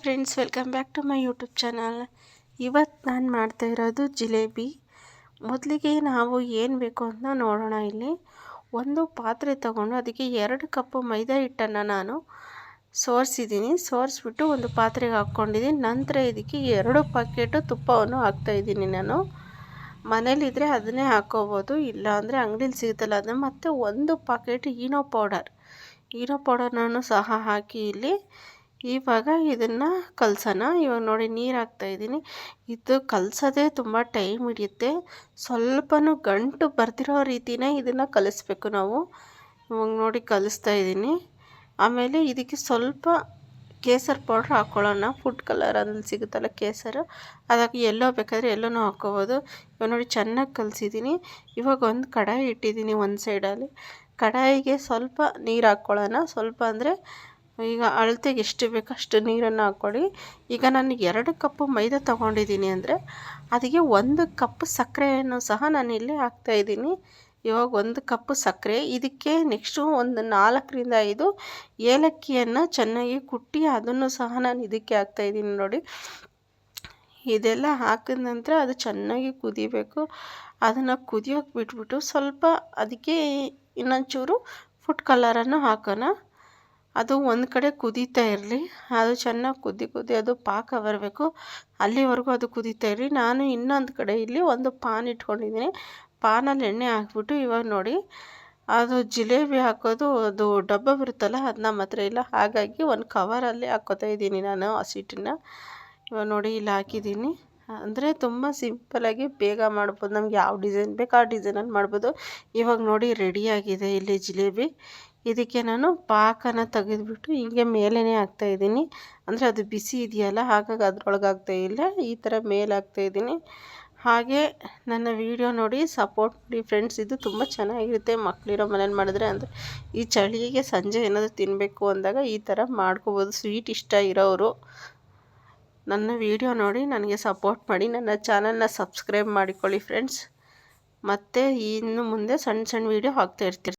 Friends welcome back to my YouTube channel ಇವತ್ತು ನಾನು ಮಾಡ್ತಾ ಇರೋದು ಜಿಲೇಬಿ. ಮೊದಲಿಗೆ ನಾವು ಏನು ಬೇಕು ಅಂತ ನೋಡೋಣ ಇಲ್ಲಿ. ಒಂದು ಪಾತ್ರೆ ತಗೊಂಡು ಅದಕ್ಕೆ ಎರಡು ಕಪ್ಪು ಮೈದಾ ಹಿಟ್ಟನ್ನು ನಾನು ಸೋರಿಸಿದ್ದೀನಿ. ಸೋರಿಸ್ಬಿಟ್ಟು ಒಂದು ಪಾತ್ರೆಗೆ ಹಾಕ್ಕೊಂಡಿದ್ದೀನಿ. ನಂತರ ಇದಕ್ಕೆ ಎರಡು ಪಾಕೆಟು ತುಪ್ಪವನ್ನು ಹಾಕ್ತಾಯಿದ್ದೀನಿ ನಾನು. ಮನೇಲಿದ್ದರೆ ಅದನ್ನೇ ಹಾಕ್ಕೋಬೋದು ಇಲ್ಲ ಅಂದರೆ ಅಂಗಡೀಲಿ ಸಿಗುತ್ತಲ್ಲ ಅದನ್ನು. ಮತ್ತು ಒಂದು ಪಾಕೆಟ್ ಈನೋ ಪೌಡರ್ ಈನೋ ಪೌಡರ್ನೂ ಸಹ ಹಾಕಿ ಇಲ್ಲಿ ಇವಾಗ ಇದನ್ನು ಕಲಸೋಣ. ಇವಾಗ ನೋಡಿ ನೀರು ಹಾಕ್ತಾಯಿದ್ದೀನಿ ಇದು ಕಲಸೋದೇ ತುಂಬ ಟೈಮ್ ಹಿಡಿಯುತ್ತೆ. ಸ್ವಲ್ಪನೂ ಗಂಟು ಬರ್ತಿರೋ ರೀತಿನೇ ಇದನ್ನು ಕಲಿಸ್ಬೇಕು ನಾವು. ಇವಾಗ ನೋಡಿ ಕಲಿಸ್ತಾ ಇದ್ದೀನಿ. ಆಮೇಲೆ ಇದಕ್ಕೆ ಸ್ವಲ್ಪ ಕೇಸರ್ ಪೌಡ್ರ್ ಹಾಕ್ಕೊಳ್ಳೋಣ ಫುಡ್ ಕಲರ್ ಅದ್ರಲ್ಲಿ ಸಿಗುತ್ತಲ್ಲ ಕೇಸರು. ಅದಕ್ಕೆ ಎಲ್ಲೋ ಬೇಕಾದರೆ ಎಲ್ಲೋನೂ ಹಾಕ್ಕೋಬೋದು. ಇವಾಗ ನೋಡಿ ಚೆನ್ನಾಗಿ ಕಲಿಸಿದ್ದೀನಿ. ಇವಾಗ ಒಂದು ಕಡಾಯಿ ಇಟ್ಟಿದ್ದೀನಿ ಒಂದು ಸೈಡಲ್ಲಿ ಕಡಾಯಿಗೆ ಸ್ವಲ್ಪ ನೀರು ಹಾಕ್ಕೊಳ್ಳೋಣ ಸ್ವಲ್ಪ ಅಂದರೆ ಈಗ ಅಳತೆಗೆ ಎಷ್ಟು ಬೇಕೋ ಅಷ್ಟು ನೀರನ್ನು ಹಾಕ್ಕೊಳ್ಳಿ. ಈಗ ನಾನು ಎರಡು ಕಪ್ಪು ಮೈದಾ ತೊಗೊಂಡಿದ್ದೀನಿ ಅಂದರೆ ಅದಕ್ಕೆ ಒಂದು ಕಪ್ ಸಕ್ಕರೆಯನ್ನು ಸಹ ನಾನು ಇಲ್ಲಿ ಹಾಕ್ತಾಯಿದ್ದೀನಿ ಇವಾಗ ಒಂದು ಕಪ್ಪು ಸಕ್ಕರೆ, ಇದಕ್ಕೆ ನೆಕ್ಸ್ಟು ಒಂದು ನಾಲ್ಕರಿಂದ ಐದು ಏಲಕ್ಕಿಯನ್ನು ಚೆನ್ನಾಗಿ ಕುಟ್ಟಿ ಅದನ್ನು ಸಹ ನಾನು ಇದಕ್ಕೆ ಹಾಕ್ತಾ ಇದ್ದೀನಿ ನೋಡಿ. ಇದೆಲ್ಲ ಹಾಕಿದ ನಂತರ ಅದು ಚೆನ್ನಾಗಿ ಕುದಿಬೇಕು. ಅದನ್ನು ಕುದಿಯೋಕೆ ಬಿಟ್ಬಿಟ್ಟು ಸ್ವಲ್ಪ ಅದಕ್ಕೆ ಇನ್ನೊಂಚೂರು ಫುಡ್ ಕಲರನ್ನು ಹಾಕೋಣ. ಅದು ಒಂದು ಕಡೆ ಕುದೀತಾ ಇರಲಿ. ಅದು ಚೆನ್ನಾಗಿ ಕುದಿ ಕುದಿ ಅದು ಪಾಕ ಬರಬೇಕು. ಅಲ್ಲಿವರೆಗೂ ಅದು ಕುದೀತಾ ಇರಲಿ. ನಾನು ಇನ್ನೊಂದು ಕಡೆ ಇಲ್ಲಿ ಒಂದು ಪಾನ್ ಇಟ್ಕೊಂಡಿದ್ದೀನಿ. ಪಾನಲ್ಲಿ ಎಣ್ಣೆ ಹಾಕ್ಬಿಟ್ಟು ಇವಾಗ ನೋಡಿ, ಅದು ಜಿಲೇಬಿ ಹಾಕೋದು ಅದು ಡಬ್ಬ ಬರುತ್ತಲ್ಲ, ಅದು ನಮ್ಮ ಹತ್ರ ಇಲ್ಲ. ಹಾಗಾಗಿ ಒಂದು ಕವರಲ್ಲಿ ಹಾಕ್ಕೋತಾ ಇದ್ದೀನಿ ನಾನು ಹಸಿಟ್ಟನ್ನ ಇವಾಗ ನೋಡಿ, ಇಲ್ಲಿ ಹಾಕಿದ್ದೀನಿ. ಅಂದರೆ ತುಂಬ ಸಿಂಪಲಾಗಿ ಬೇಗ ಮಾಡ್ಬೋದು. ನಮ್ಗೆ ಯಾವ ಡಿಸೈನ್ ಬೇಕು ಆ ಡಿಸೈನಲ್ಲಿ ಮಾಡ್ಬೋದು. ಇವಾಗ ನೋಡಿ ರೆಡಿಯಾಗಿದೆ ಇಲ್ಲಿ ಜಿಲೇಬಿ. ಇದಕ್ಕೆ ನಾನು ಪಾಕನ ತೆಗೆದುಬಿಟ್ಟು ಹೀಗೆ ಮೇಲೇ ಹಾಕ್ತಾಯಿದ್ದೀನಿ ಅಂದರೆ ಅದು ಬಿಸಿ ಇದೆಯಲ್ಲ, ಹಾಗಾಗಿ ಅದ್ರೊಳಗೆ ಇಲ್ಲ. ಈ ಥರ ಮೇಲೆ ಹಾಕ್ತಾಯಿದ್ದೀನಿ ಹಾಗೆ ನನ್ನ ವಿಡಿಯೋ ನೋಡಿ ಸಪೋರ್ಟ್ ಮಾಡಿ ಫ್ರೆಂಡ್ಸ್ ಇದು ತುಂಬ ಚೆನ್ನಾಗಿರುತ್ತೆ. ಮಕ್ಕಳಿರೋ ಮನೇಲಿ ಮಾಡಿದ್ರೆ ಅಂದರೆ ಈ ಚಳಿಗೆ ಸಂಜೆ ಏನಾದರೂ ತಿನ್ನಬೇಕು ಅಂದಾಗ ಈ ಥರ ಮಾಡ್ಕೋಬೋದು. ಸ್ವೀಟ್ ಇಷ್ಟ ಇರೋರು ನನ್ನ ವಿಡಿಯೋ ನೋಡಿ, ನನಗೆ ಸಪೋರ್ಟ್ ಮಾಡಿ, ನನ್ನ ಚಾನಲ್ನ ಸಬ್ಸ್ಕ್ರೈಬ್ ಮಾಡಿಕೊಳ್ಳಿ ಫ್ರೆಂಡ್ಸ್ ಮತ್ತು ಇನ್ನು ಮುಂದೆ ಸಣ್ಣ ಸಣ್ಣ ವೀಡಿಯೋ ಹಾಕ್ತಾ ಇರ್ತೀನಿ.